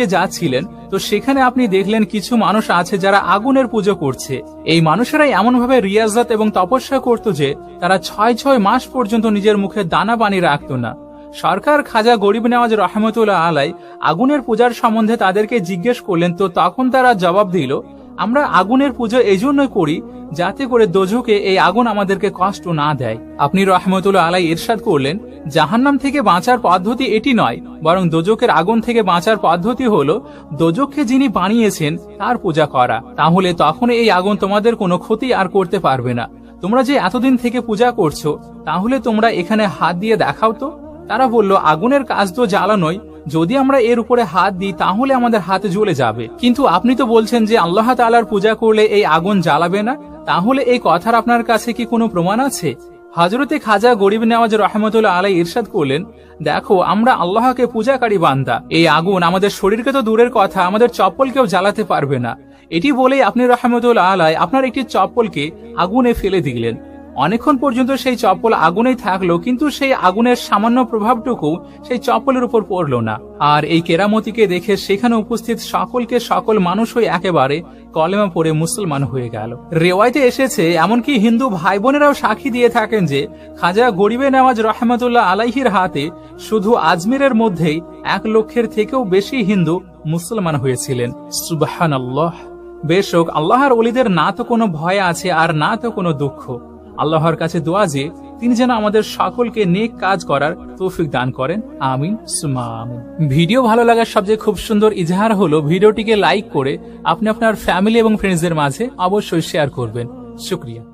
যাচ্ছিলেন, তো সেখানে আপনি দেখলেন কিছু মানুষ আছে যারা আগুনের পুজো করছে। এই মানুষেরাই এমনভাবে রিয়াজাত এবং তপস্যা করত যে তারা ছয় ছয় মাস পর্যন্ত নিজের মুখে দানা পানি রাখত না। সরকার খাজা গরিব নেওয়াজ রহমতুল্লাহ আলাই আগুনের পূজার সম্বন্ধে তাদেরকে জিজ্ঞেস করলেন, তো তখন তারা জবাব দিল আমরা আগুনের পুজো এই জন্যই করি যাতে করে দোজকে এই আগুন আমাদেরকে কষ্ট না দেয়। আপনি রহমতুল্লাহ আলাই ইরশাদ করলেন, জাহান্নাম থেকে বাঁচার পদ্ধতি এটি নয়, বরং দোজকের আগুন থেকে বাঁচার পদ্ধতি হলো দোজককে যিনি বানিয়েছেন তার পূজা করা। তাহলে তখন এই আগুন তোমাদের কোনো ক্ষতি আর করতে পারবে না। তোমরা যে এতদিন থেকে পূজা করছ, তাহলে তোমরা এখানে হাত দিয়ে দেখাও তো। তারা বলল, আগুনের কাজ তো জ্বালানোই যদি আমরা এর উপরে হাত দিই, তাহলে আমাদের হাতে জ্বলে যাবে। কিন্তু আপনি তো বলছেন যে আল্লাহ তালার পূজা করলে এই আগুন জ্বালাবে না। তাহলে এই কথার আপনার কাছে কি কোনো প্রমাণ আছে? হজরতে খাজা গরিব নেওয়াজ রহমতুল্লাহ আলাই ইরশাদ করলেন, দেখো, আমরা আল্লাহকে পূজাকারী বান্দা। এই আগুন আমাদের শরীরকে তো দূরের কথা, আমাদের চপ্পলকেও জ্বালাতে পারবে না। এটি বলেই আপনি রহমতুল্লাহ আলাই আপনার একটি চপ্পলকে আগুনে ফেলে দিলেন। অনেকক্ষণ পর্যন্ত সেই চপ্পল আগুনেই থাকল, কিন্তু সেই আগুনের সামান্য প্রভাবটুকু সেই চপ্পলের উপর পড়ল না। আর এই কেরামতিকে দেখে সেখানে উপস্থিত সকলকে সকল মানুষই একেবারে কলেমা পড়ে মুসলমান হয়ে গেল। রেওয়ায়তে এসেছে এমনকি হিন্দু ভাই বোনেরাও সাক্ষী দিয়ে থাকেন যে, খাজা গরিবে নেওয়াজ রহমতুল্লাহ আলাইহির হাতে শুধু আজমিরের মধ্যেই এক লক্ষের থেকেও বেশি হিন্দু মুসলমান হয়েছিলেন। সুবাহান আল্লাহ বেশক আল্লাহর অলিদের না তো কোনো ভয় আছে আর না তো কোনো দুঃখ। আল্লাহর কাছে দোয়া যে তিনি যেন আমাদের সকলকে নেক কাজ করার তৌফিক দান করেন। আমিন। ভিডিও ভালো লাগার সবচেয়ে খুব সুন্দর ইজাহার হলো ভিডিওটিকে লাইক করে আপনি আপনার ফ্যামিলি এবং ফ্রেন্ডসদের মাঝে অবশ্যই শেয়ার করবেন। শুক্রিয়া।